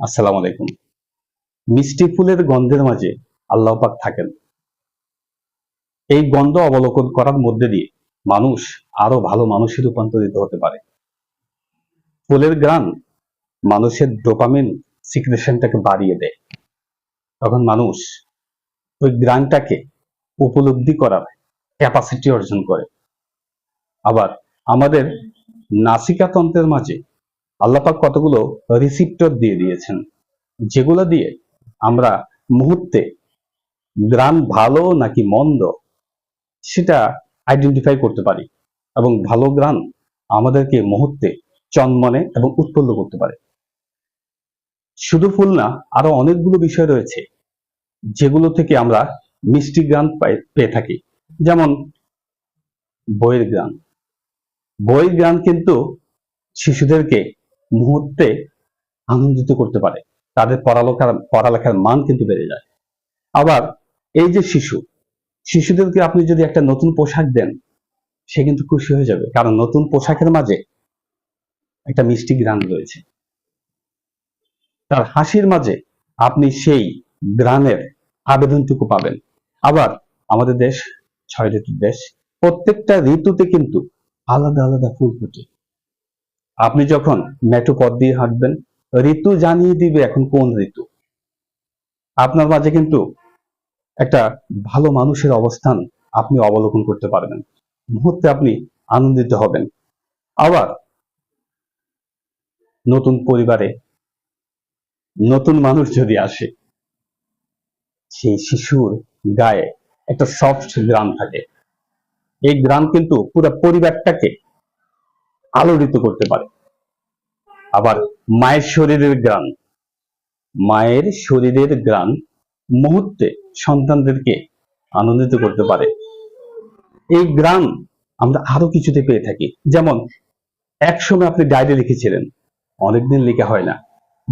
আসসালামু আলাইকুম। মিষ্টি ফুলের গন্ধের মাঝে আল্লাহ পাক থাকেন। এই গন্ধ অবলোকন করার মধ্যে দিয়ে মানুষ আরও ভালো মানুষে রূপান্তরিত হতে পারে। ফুলের গ্রান মানুষের ডোপামিন সিক্রেশনটাকে বাড়িয়ে দেয়। তখন মানুষ ওই গ্রানটাকে উপলব্ধি করার ক্যাপাসিটি অর্জন করে। আবার আমাদের নাসিকাতন্ত্রের মাঝে আল্লাপাক কতগুলো রিসিপ্টর দিয়ে দিয়েছেন? যেগুলো দিয়ে আমরা মুহূর্তে গ্রাম ভালো নাকি মন্দ সেটা আইডেন্টিফাই করতে পারি এবং ভালো গ্রাম আমাদেরকে মুহূর্তে চনমনে এবং উৎপন্ন করতে পারে। শুধু ফুল না, আরও অনেকগুলো বিষয় রয়েছে যেগুলো থেকে আমরা মিষ্টি গ্রাম পেয়ে থাকি। যেমন বইয়ের গ্রাম। বইয়ের গ্রাম কিন্তু শিশুদেরকে মুহূর্তে আনন্দিত করতে পারে। তাদের পড়ালেখার পড়ালেখার মান কিন্তু বেড়ে যায়। আবার এই যে শিশু, শিশুদেরকে আপনি যদি একটা নতুন পোশাক দেন, সে কিন্তু খুশি হয়ে যাবে। কারণ নতুন পোশাকের মাঝে একটা মিষ্টি গ্রান রয়েছে। তার হাসির মাঝে আপনি সেই গ্রানের আবেদনটুকু পাবেন। আবার আমাদের দেশ, ছয় ঋতুর দেশ, প্রত্যেকটা ঋতুতে কিন্তু আলাদা আলাদা ফুল ফোটে। আপনি যখন মেট্রো পথ দিয়ে হাঁটবেন, ঋতু জানিয়ে দিবে এখন কোন ঋতু। আপনার মাঝে কিন্তু একটা ভালো মানুষের অবস্থান আপনি অবলোকন করতে পারবেন। মুহূর্তে আপনি আনন্দিত হবেন। আবার নতুন পরিবারে নতুন মানুষ যদি আসে, সেই শিশুর গায়ে একটা সফট গ্রাম থাকে। এই গ্রাম কিন্তু পুরো পরিবারটাকে আলোড়িত করতে পারে। আবার মায়ের শরীরের গ্রাম মায়ের শরীরের গ্রাম মুহূর্তে সন্তানদেরকে আনন্দিত করতে পারে। এই গ্রাম আমরা আরও কিছুতে পেয়ে থাকি। যেমন, একসময় আপনি ডায়েরি লিখেছিলেন, অনেকদিন লেখা হয় না।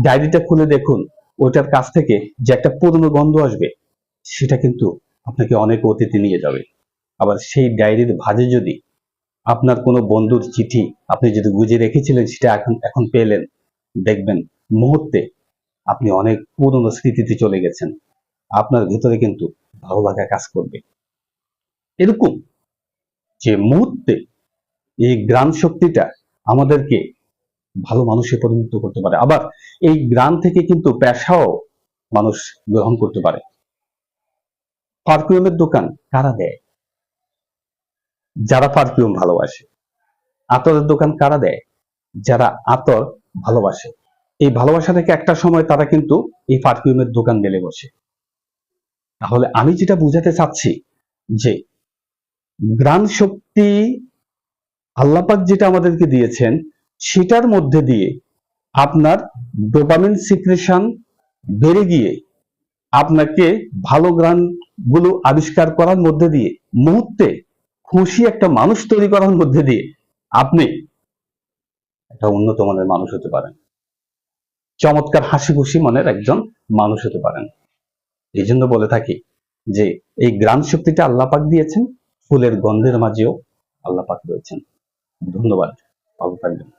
ডায়েরিটা খুলে দেখুন ওটার কাছ থেকে যে একটা পুরনো গন্ধ আসবে, সেটা কিন্তু আপনাকে অনেক অতীতে নিয়ে যাবে। আবার সেই ডায়েরির ভাজে যদি আপনার কোনো বন্ধুর চিঠি আপনি যদি গুজে রেখেছিলেন সেটা এখন এখন পেলেন। দেখবেন, মুহূর্তে আপনি অনেক পুরনো স্মৃতিতে চলে গেছেন। আপনার ভেতরে কিন্তু ভালো লাগা কাজ করবে। এরকম যে মুহূর্তে এই গ্রাম শক্তিটা আমাদেরকে ভালো মানুষে পরিণত করতে পারে। আবার এই গ্রাম থেকে কিন্তু পেশাও মানুষ গ্রহণ করতে পারে। পারফিউমের দোকান কারা দেয়? যারা পারফিউম ভালোবাসে। আতরের দোকান কারা দেয়? যারা আতর ভালোবাসে। এই ভালোবাসা থেকে একটা সময় তারা কিন্তু এই পারফিউমের দোকান মেলে বসে। তাহলে আমি যেটা বুঝাতে চাচ্ছি যে গ্রাম শক্তি আল্লাপাক যেটা আমাদেরকে দিয়েছেন, সেটার মধ্যে দিয়ে আপনার ডোপামিন সিক্রেশন বেড়ে গিয়ে আপনাকে ভালো গ্রানগুলো আবিষ্কার করার মধ্যে দিয়ে মুহূর্তে খুশি একটা মানুষ তৈরি করার মধ্যে দিয়ে আপনি একটা উন্নত মানের মানুষ হতে পারেন। চমৎকার হাসি খুশি মনের একজন মানুষ হতে পারেন। এই জন্য বলে থাকি যে, এই গ্রাম শক্তিটা আল্লাপাক দিয়েছেন, ফুলের গন্ধের মাঝেও আল্লাপাক রয়েছেন। ধন্যবাদ। ভালো থাকবেন।